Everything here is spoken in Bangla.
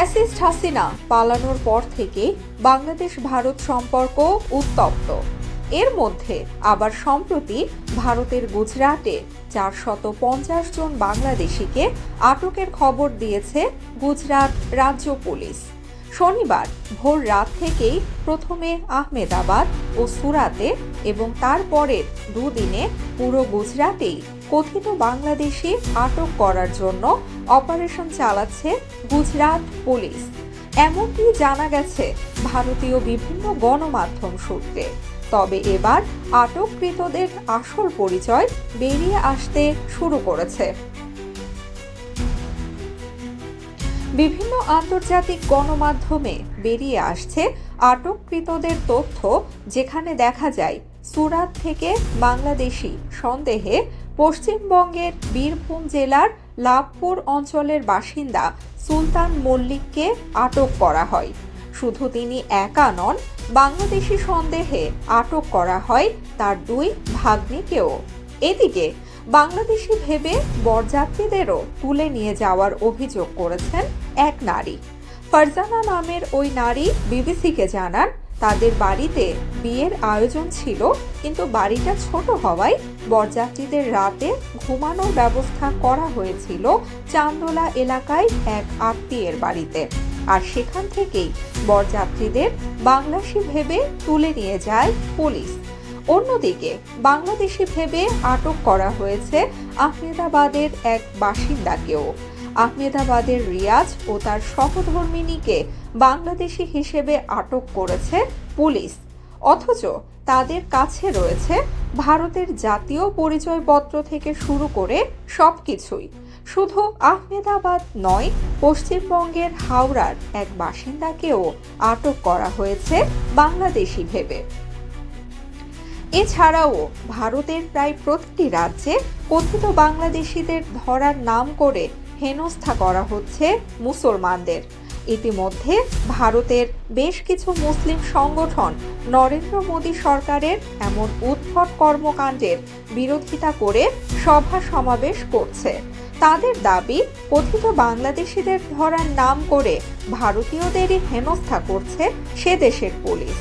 ফ্যাসিস্ট হাসিনা পালানোর পর থেকে বাংলাদেশ ভারত সম্পর্ক উত্তপ্ত। এর মধ্যে আবার সম্প্রতি ভারতের গুজরাটে চারশত পঞ্চাশ জন বাংলাদেশিকে আটকের খবর দিয়েছে গুজরাট রাজ্য পুলিশ। শনিবার ভোর রাত থেকেই প্রথমে আহমেদাবাদ ও সুরাতে এবং তারপরের দুদিনে পুরো গুজরাটেই কথিত বাংলাদেশি আটক করার জন্য অপারেশন চালাচ্ছে গুজরাট পুলিশ। এমনটি জানা গেছে ভারতীয় বিভিন্ন গণমাধ্যম সূত্রে। তবে এবার আটককৃতদের আসল পরিচয় বেরিয়ে আসতে শুরু করেছে। বিভিন্ন আন্তর্জাতিক গণমাধ্যমে বেরিয়ে আসছে আটককৃতদের তথ্য, যেখানে দেখা যায়, সুরাত থেকে বাংলাদেশি সন্দেহে পশ্চিমবঙ্গের বীরভূম জেলার লাভপুর অঞ্চলের বাসিন্দা সুলতান মল্লিককে আটক করা হয়। শুধু তিনি একা নন, বাংলাদেশি সন্দেহে আটক করা হয় তার দুই ভাগ্নিকেও। এদিকে বাংলাদেশি ভেবে বরযাত্রীদেরও তুলে নিয়ে যাওয়ার অভিযোগ করেছেন এক নারী। ফারজানা নামের ওই নারী বিবিসিকে জানান তাদের বাড়িতে বিয়ের আয়োজন ছিল, কিন্তু বাড়িটা ছোট হওয়ায় বরযাত্রীদের রাতে ঘুমানোর ব্যবস্থা করা হয়েছিল চান্দোলা এলাকায় এক আত্মীয়ের বাড়িতে। আর সেখান থেকেই বরযাত্রীদের বাংলাদেশি ভেবে তুলে নিয়ে যায় পুলিশ। অন্যদিকে বাংলাদেশি ভেবে আটক করা হয়েছে আহমেদাবাদের এক বাসিন্দাকেও। আহমেদাবাদের রিয়াজ ও তার সহধর্মিনীকে বাংলাদেশি হিসেবে আটক করেছে পুলিশ। অথচ তাদের কাছে রয়েছে ভারতের জাতীয় পরিচয়পত্র থেকে শুরু করে সবকিছুই। শুধু আহমেদাবাদ নয়, পশ্চিমবঙ্গের হাওড়ার এক বাসিন্দাকেও আটক করা হয়েছে বাংলাদেশি ভেবে। এছাড়াও ভারতের প্রায় প্রতিটি রাজ্যে কথিত বাংলাদেশিদের ধরার নাম করে হেনস্থা করা হচ্ছে মুসলমানদের। ইতিমধ্যে ভারতের বেশ কিছু মুসলিম সংগঠন নরেন্দ্র মোদী সরকারের এমন উদ্ভট কর্মকাণ্ডের বিরোধিতা করে সভা সমাবেশ করছে। তাদের দাবি, কথিত বাংলাদেশিদের ধরার নাম করে ভারতীয়দেরই হেনস্থা করছে সে দেশের পুলিশ।